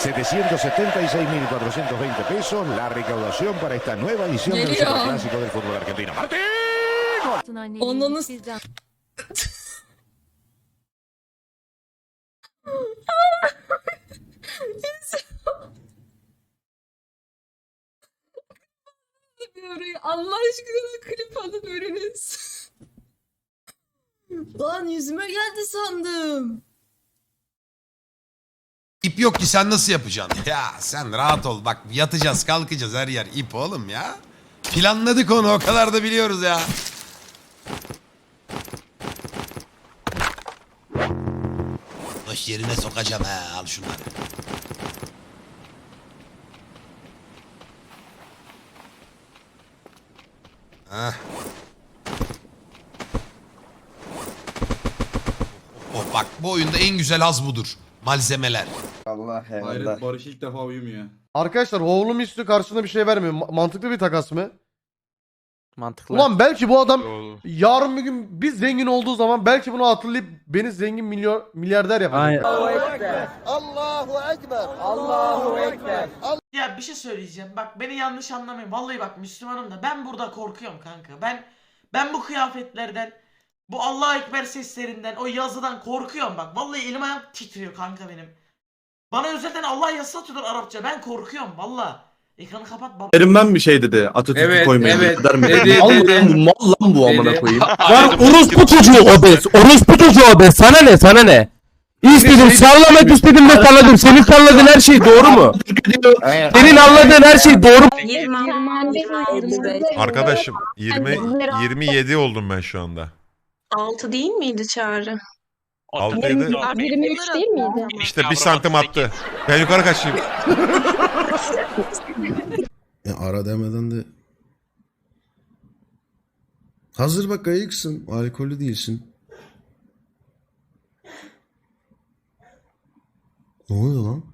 776.420 pesos la recaudación para esta nueva edición del. Superclásico del fútbol argentino. ¡Martín! Onunu Allah aşkına klip alın biriniz. Lan yüzüme geldi sandım. İp yok ki sen nasıl yapacaksın? Ya sen rahat ol bak yatacağız kalkacağız her yer ip oğlum ya. Planladık onu o kadar da biliyoruz ya. Boş yerine sokacağım he al şunları. Heh. Oh, bak bu oyunda en güzel haz budur. Malzemeler. Hayret Barış ilk defa uyumuyor. Arkadaşlar Hovlu Misli karşısında bir şey vermiyor. Ma- mantıklı bir takas mı? Mantıklı. Ulan belki bu adam yarın bir gün biz zengin olduğu zaman belki bunu hatırlayıp beni zengin milyar milyarder yapacak. Aynen. Ya bir şey söyleyeceğim. Bak beni yanlış anlamayın. Vallahi bak Müslümanım da ben burada korkuyorum kanka. Ben ben bu kıyafetlerden, bu Allah ekber seslerinden, o yazıdan korkuyorum bak. Vallahi elim ayağım titriyor kanka benim. Bana özelden Allah yazısı atıyorlar Arapça. Ben korkuyorum valla. Ekranı kapat baba. Erim ben bir şey dedi. Atatürk'ü Evet, koymayın. evet. Kadar mı? Dedi, Mal dedi. lan bu, mal lan bu amına Dedi. koyayım. Var orospu çocuğu obez. Orospu çocuğu obez. Sana ne sana ne? İstedim sallamak istedim de salladım. Senin salladığın her şey doğru mu? Senin anladığın her şey doğru mu? Arkadaşım 20 27 oldum ben şu anda. 6 değil miydi çağrı? 6 23 değil miydi? İşte bir santim attı. Ben yukarı kaçayım. Ya ara demeden de... Hazır bak ayıksın. Alkollü değilsin. Ne oluyor lan?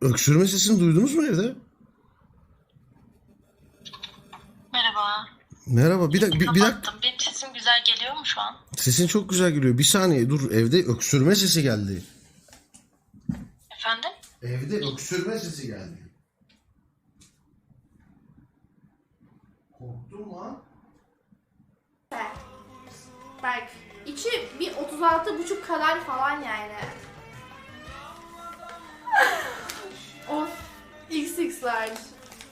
Öksürme sesini duydunuz mu evde? Merhaba. Merhaba. Bir dakika. Bir, bir dakika. Benim sesim güzel geliyor mu şu an? Sesin çok güzel geliyor. Bir saniye dur. Evde öksürme sesi geldi. Efendim? Evde öksürme sesi geldi. Korktum lan. Bak içi bir 36 buçuk kadar falan yani. of XX large.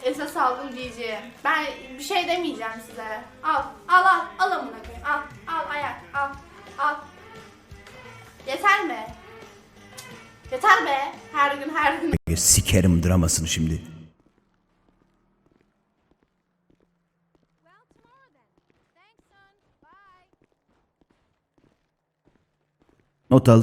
Esas aldım diyeceğim. Ben bir şey demeyeceğim size. Al, al, al, al amına koyayım. Al, al ayak, al, al. Yeter mi? Yeter be. Her gün, her gün. Sikerim dramasını şimdi. Not al.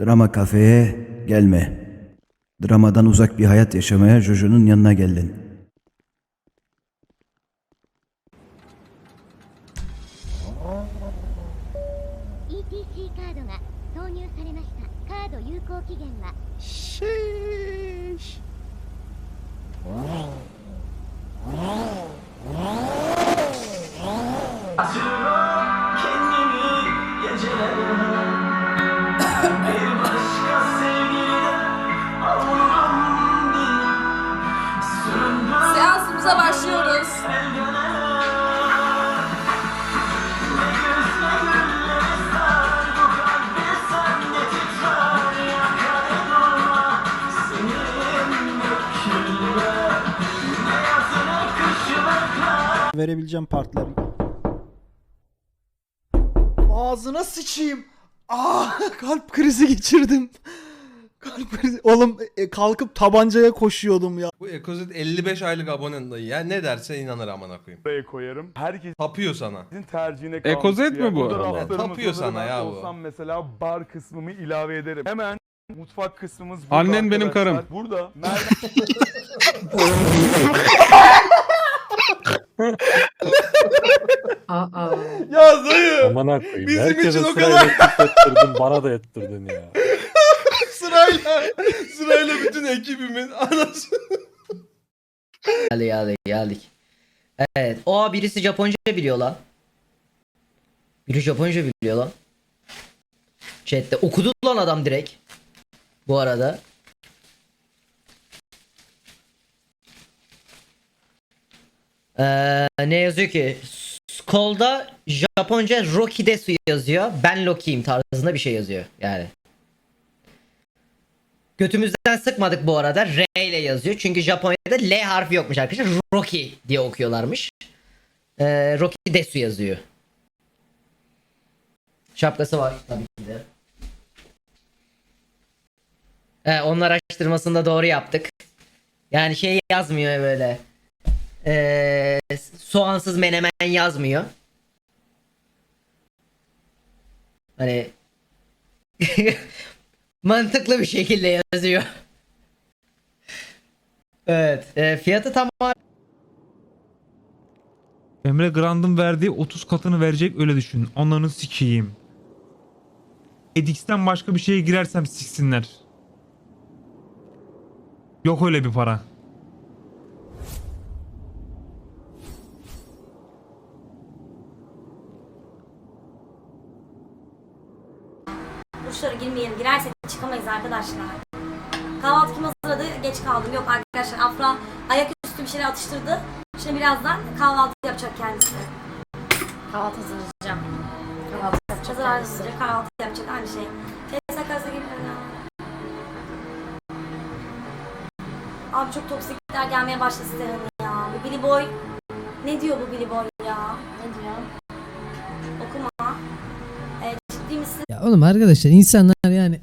Drama kafeye gelme. Dramadan uzak bir hayat yaşamaya Jojo'nun yanına geldin. Verebileceğim partları. Ağzına sıçayım. Aa kalp krizi geçirdim. Kalp krizi. Oğlum e, kalkıp tabancaya koşuyordum ya. Bu Ekozet 55 aylık abonen dayı ya. Ne derse inanır amına koyayım. Buraya koyarım. Herkesin Tapıyor sana. tercihine Ekozet mi bu? Tapıyor sana ben ya bu. olsam mesela bar kısmımı ilave ederim. Hemen mutfak kısmımız burada Annen benim arkadaşlar. karım. Burada. Mer- Ya dayı. Aman koyayım. Bizim Herkese için o sırayla ettirdin, bana da ettirdin ya. Sırayla sırayla bütün ekibimin anası. Geldik geldik geldik. Evet. O birisi Japonca biliyor lan. Biri Japonca biliyor lan. Chat'te okudu lan adam direkt. Bu arada. Ee, ne yazıyor ki? Skolda Japonca Rocky Desu yazıyor. Ben Loki'yim tarzında bir şey yazıyor yani. Götümüzden sıkmadık bu arada. R ile yazıyor. Çünkü Japonya'da L harfi yokmuş arkadaşlar. Rocky diye okuyorlarmış. Ee, Rocky Desu yazıyor. Şapkası var tabii ki de. Ee, onun araştırmasını da doğru yaptık. Yani şey yazmıyor böyle. Ee, soğansız menemen yazmıyor. Hani mantıklı bir şekilde yazıyor. evet. e, fiyatı tam Emre Grand'ın verdiği 30 katını verecek öyle düşün. Onların sikiyim. Edix'ten başka bir şeye girersem siksinler. Yok öyle bir para. Burçlara girmeyelim. Girersek çıkamayız arkadaşlar. Kahvaltı kim hazırladı? Geç kaldım. Yok arkadaşlar Afra ayaküstü bir şeyler atıştırdı. Şimdi birazdan kahvaltı yapacak kendisi. Kahvaltı hazırlayacağım. Kahvaltı yapacak Hazır hazırlayacak. Kahvaltı yapacak aynı şey. Teyze kaza gibi. Abi çok toksikler gelmeye başladı hani ya. Bu Billy Boy. Ne diyor bu Billy Boy ya? Ya oğlum arkadaşlar insanlar yani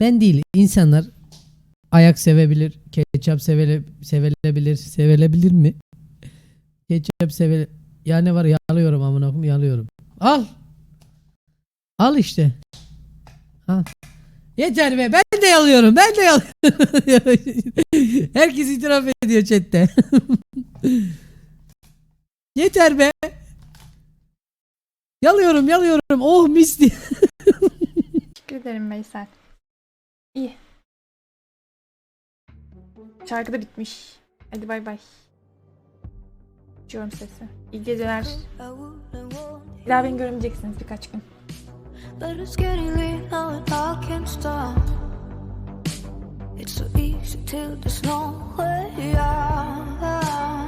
ben değil insanlar ayak sevebilir, ketçap sevele, sevilebilir, sevilebilir mi? Ketçap sevele ya ne var yalıyorum amına koyayım yalıyorum. Al. Al işte. Al. Yeter be ben de yalıyorum ben de yalıyorum. Herkes itiraf ediyor chatte. Yeter be. Yalıyorum yalıyorum. Oh mis diye. Teşekkür ederim Veysel. İyi. Şarkı da bitmiş. Hadi bay bay. Açıyorum sesi. İyi geceler. Bir daha beni göremeyeceksiniz birkaç gün. But it's getting late now and I can't stop. It's so easy till there's no way out.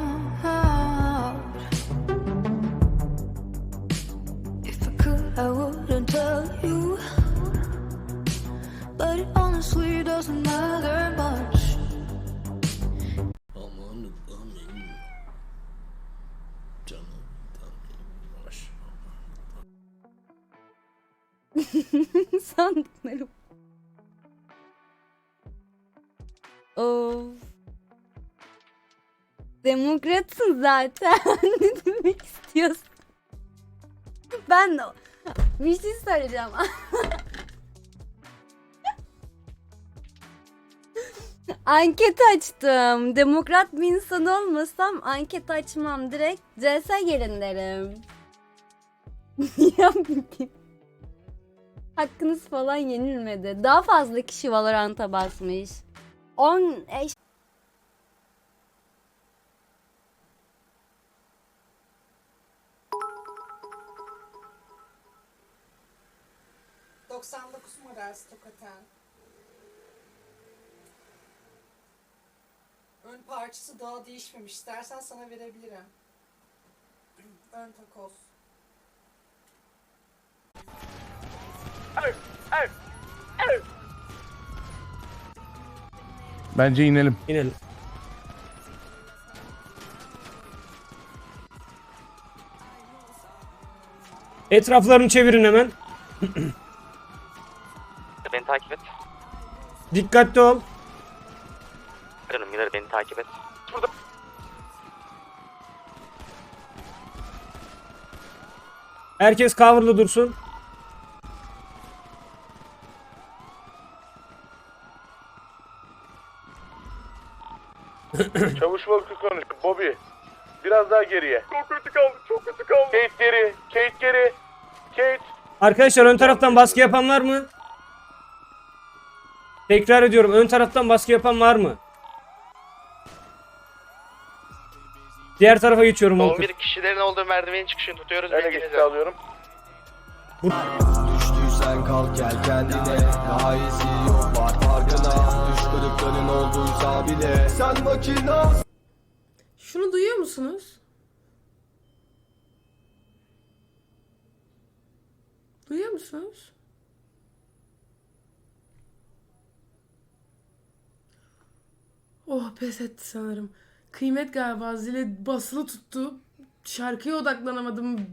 Sandıklarım. Of. Demokratsın zaten. ne demek istiyorsun? Ben de bir şey söyleyeceğim. anket açtım. Demokrat bir insan olmasam anket açmam. Direkt CS gelin derim. ya Hakkınız falan yenilmedi. Daha fazla kişi Valorant'a basmış. 10 eş 99 model Stokaten. Ön parçası daha değişmemiş. İstersen sana verebilirim. Ön takoz. Bence inelim. İnelim. Etraflarını çevirin hemen. Beni takip et. Dikkatli ol. Canım gider beni takip et. Herkes coverlı dursun. Bushwalker konuş. Bobby. Biraz daha geriye. Çok kötü kaldı. Çok kötü kaldı. Kate geri. Kate geri. Kate. Arkadaşlar ön taraftan baskı yapan var mı? Tekrar ediyorum. Ön taraftan baskı yapan var mı? Diğer tarafa geçiyorum. Son Walker. bir kişilerin olduğu merdivenin çıkışını tutuyoruz. Ben de alıyorum. Bur Düştüysen kalk gel kendine. Daha iyisi yok var farkında. Düş kırıkların olduysa bile Sen makina Şunu duyuyor musunuz? Duyuyor musunuz? Oh pes etti sanırım. Kıymet galiba zile basılı tuttu. Şarkıya odaklanamadım.